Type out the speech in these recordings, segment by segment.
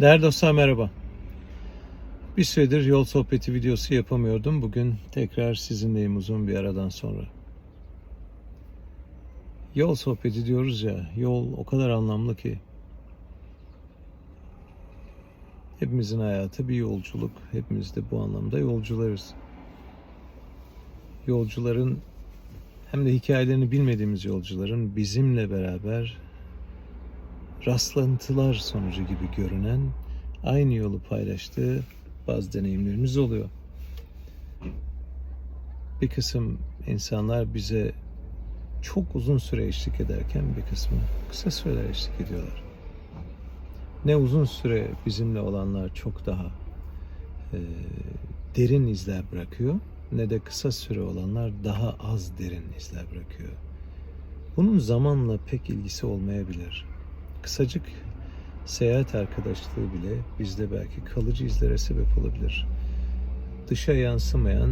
Değerli dostlar merhaba. Bir süredir yol sohbeti videosu yapamıyordum. Bugün tekrar sizinleyim uzun bir aradan sonra. Yol sohbeti diyoruz ya, yol o kadar anlamlı ki. Hepimizin hayatı bir yolculuk. Hepimiz de bu anlamda yolcularız. Yolcuların hem de hikayelerini bilmediğimiz yolcuların bizimle beraber rastlantılar sonucu gibi görünen aynı yolu paylaştığı bazı deneyimlerimiz oluyor. Bir kısım insanlar bize çok uzun süre eşlik ederken bir kısmı kısa süreler eşlik ediyorlar. Ne uzun süre bizimle olanlar çok daha e, derin izler bırakıyor ne de kısa süre olanlar daha az derin izler bırakıyor. Bunun zamanla pek ilgisi olmayabilir kısacık seyahat arkadaşlığı bile bizde belki kalıcı izlere sebep olabilir. Dışa yansımayan,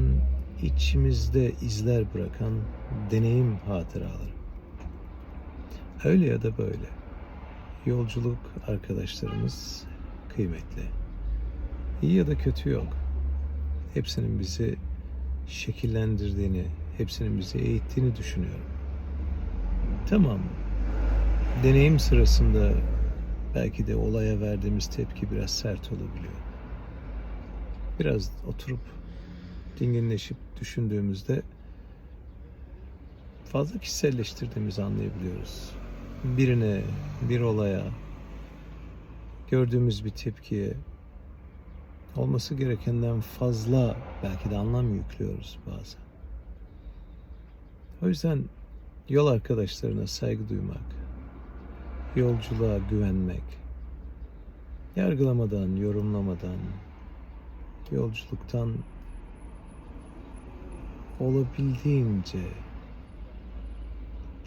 içimizde izler bırakan deneyim hatıraları. Öyle ya da böyle. Yolculuk arkadaşlarımız kıymetli. İyi ya da kötü yok. Hepsinin bizi şekillendirdiğini, hepsinin bizi eğittiğini düşünüyorum. Tamam, deneyim sırasında belki de olaya verdiğimiz tepki biraz sert olabiliyor. Biraz oturup dinginleşip düşündüğümüzde fazla kişiselleştirdiğimizi anlayabiliyoruz. Birine, bir olaya, gördüğümüz bir tepkiye olması gerekenden fazla belki de anlam yüklüyoruz bazen. O yüzden yol arkadaşlarına saygı duymak, yolculuğa güvenmek, yargılamadan, yorumlamadan, yolculuktan olabildiğince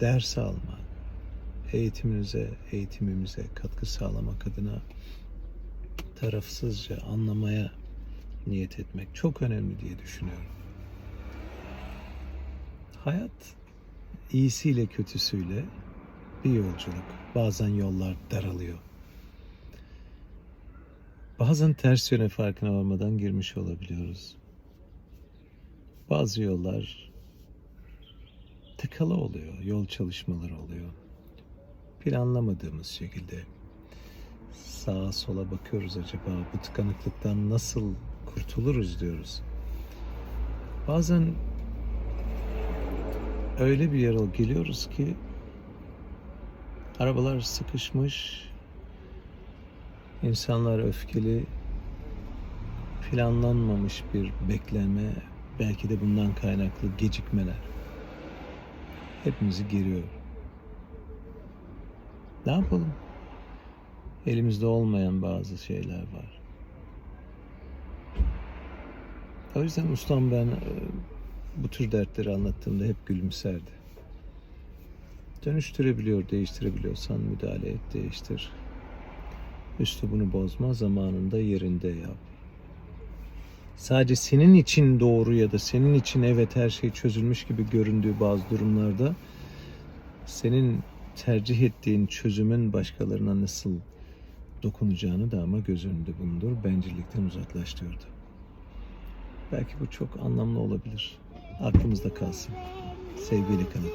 ders almak, eğitiminize, eğitimimize katkı sağlamak adına tarafsızca anlamaya niyet etmek çok önemli diye düşünüyorum. Hayat iyisiyle kötüsüyle bir yolculuk. Bazen yollar daralıyor. Bazen ters yöne farkına varmadan girmiş olabiliyoruz. Bazı yollar tıkalı oluyor, yol çalışmaları oluyor. Planlamadığımız şekilde sağa sola bakıyoruz acaba bu tıkanıklıktan nasıl kurtuluruz diyoruz. Bazen öyle bir yere geliyoruz ki Arabalar sıkışmış. insanlar öfkeli. Planlanmamış bir bekleme, belki de bundan kaynaklı gecikmeler. Hepimizi geriyor. Ne yapalım? Elimizde olmayan bazı şeyler var. O yüzden ustam ben e, bu tür dertleri anlattığımda hep gülümserdi. Dönüştürebiliyor, değiştirebiliyorsan müdahale et, değiştir. Üslubunu bozma, zamanında yerinde yap. Sadece senin için doğru ya da senin için evet her şey çözülmüş gibi göründüğü bazı durumlarda senin tercih ettiğin çözümün başkalarına nasıl dokunacağını da ama göz önünde bulundur. Bencillikten uzaklaş diyordu. Belki bu çok anlamlı olabilir. Aklımızda kalsın. Sevgiyle kalın.